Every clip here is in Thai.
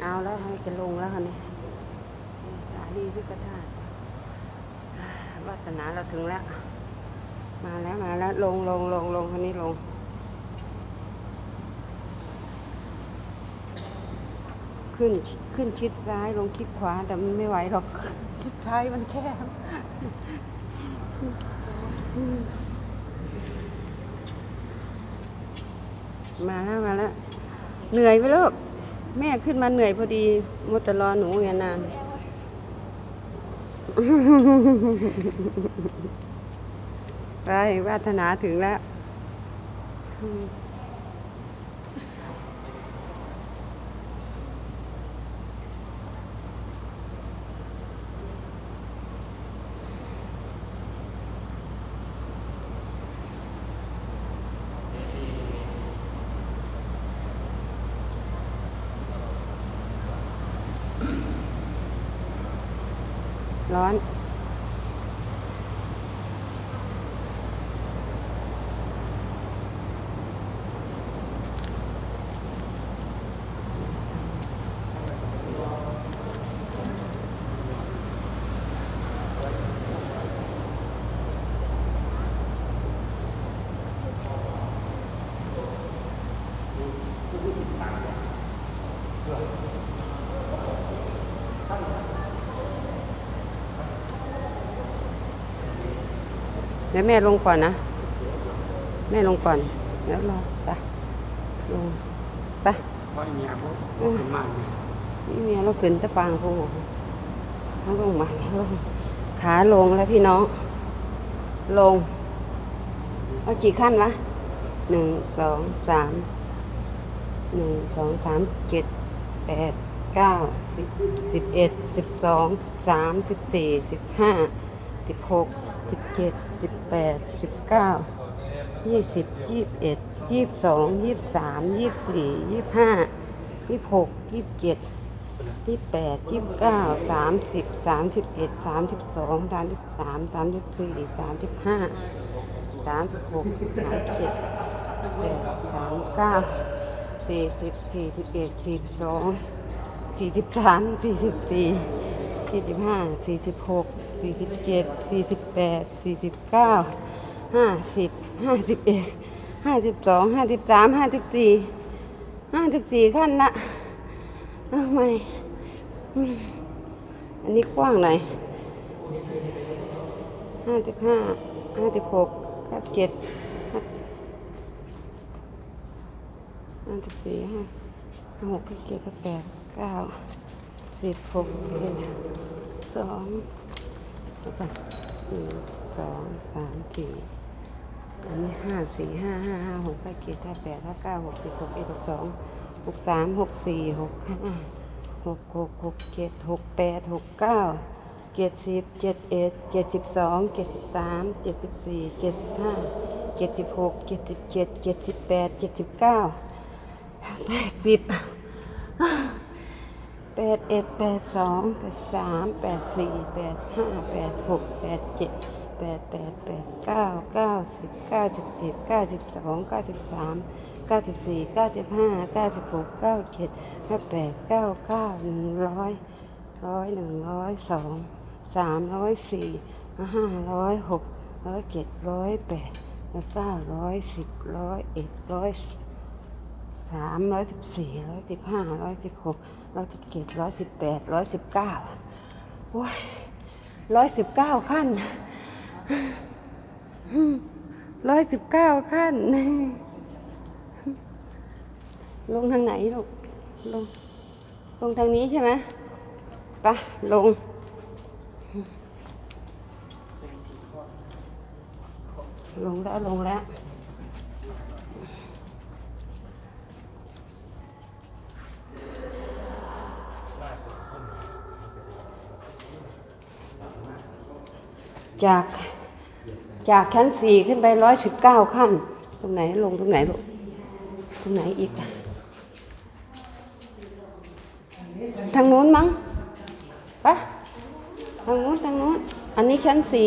เอาแล้วให้จะลงแล้วค่ะนี่สาลีพิกธาตุวาสนาเราถึงแล้ว มาแล้วมาแล้วลงลงลงลงคนนี้ลงขึ้นขึ้นชิดซ้ายลงชิดขวาแต่มันไม่ไหวหรอกชิดซ้ายมันแคบมาแล้วมาแล้วเหนื่อยไปลูก แม่ขึ้นมาเหนื่อยพอดีมัวแต่รอหนูอย่างนานไปวาสนาถึงแล้ว ร้อน เดี๋ยวแม่ลงก่อนนะ แม่ลงก่อน แล้วรอไปลงไปเพราเมียเขาขึ้นมาเนี่เมียเราขึ้นตะปางพูเขาลงมาลงขาลงแล้วพี่น้อง ลงเอากี่ขั้นวะหนึ่งสองสามหนึ่งสองสามเจ็ดแปดเก้าสิบสิบเอ็ดสิบสองสามสิบสี่สิบห้า สิบหกสิบเจ็ดสิบแปดสิบเก้ายี่สิบยี่สิบเอ็ดยี่สิบสองยี่สิบสามยี่สิบสี่ยี่สิบห้ายี่สิบหกยี่สิบเจ็ดยี่สิบแปดยี่สิบเก้าสามสิบสามสิบเอ็ดสามสิบสองสามสิบสามสามสิบสี่สามสิบห้าสามสิบหกสามสิบเจ็ดแปดสามเก้าสี่สิบสี่สิบเอ็ดสี่สิบสองสี่สิบสามสี่สิบสี่สี่สิบห้าสี่สิบหก สี่สิบเจ็ดสี่สิบแปดสี่สิบเก้าห้าสิบห้าสิบเอ็ดห้าสิบสองห้าสิบสามห้าสิบสี่ห้าสิบสี่ขั้นละเอาใหม่อันนี้กว้างหน่อยห้าสิบห้าห้าสิบหกห้าสิบเจ็ดห้าสิบสี่ห้าห้าหกห้าเจ็ดห้าแปดเก้าสิบหกเจ็ดสอง หนึ่งสองสามสี่อันนี้ห้าสี่ห้าห้าห้าหกห้าเจ็ดห้าแปดห้าเก้าหกสิบหกเอ็ดหกสองหกสามหกสี่หกห้าหกหกหกเจ็ดหกแปดหกเก้าเจ็ดสิบเจ็ดเอ็ดเจ็ดสิบสองเจ็ดสิบสามเจ็ดสิบสี่เจ็ดสิบห้าเจ็ดสิบหกเจ็ดสิบเจ็ดเจ็ดสิบแปดเจ็ดสิบเก้าแปดสิบ แปดเอ็ดแปดสองแปดสามแปดสี่แปดห้าแปดหกแปดเจ็ดแปดแปดแปดเก้าเก้าสิบเก้าสิบเอ็ดเก้าสิบสองเก้าสิบสามเก้าสิบสี่เก้าสิบห้าเก้าสิบหกเก้าเจ็ดเก้าแปดเก้าเก้าหนึ่งร้อยร้อยหนึ่งร้อยสองสามร้อยสี่ห้าร้อยหกร้อยเจ็ดร้อยแปดร้อยเก้าร้อยสิบร้อยเอ็ดร้อย สามร้อยสิบสี่ร้อยสิบห้าร้อยสิบหกร้อยสิบเจ็ดร้อยสิบแปดร้อยสิบเก้าโอ้ยร้อยสิบเก้าขั้นร้อยสิบเก้าขั้น ลงทางไหนลูก ลง ลงทางนี้ใช่ไหมไปะลงลงแล้วลงแล้ว จากจากชั้นสี่ขึ้นไปร้อยสิบเก้าขั้น ตรงไหนลงตรงไหนลูกตรงไหนอีก ทางนู้นมั้งปะทางนู้นทางนู้น อันนี้ชั้นสี่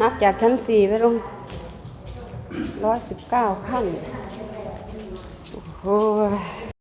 นับจากชั้นสี่ไปลงร้อยสิบเก้าขั้น โอ้โห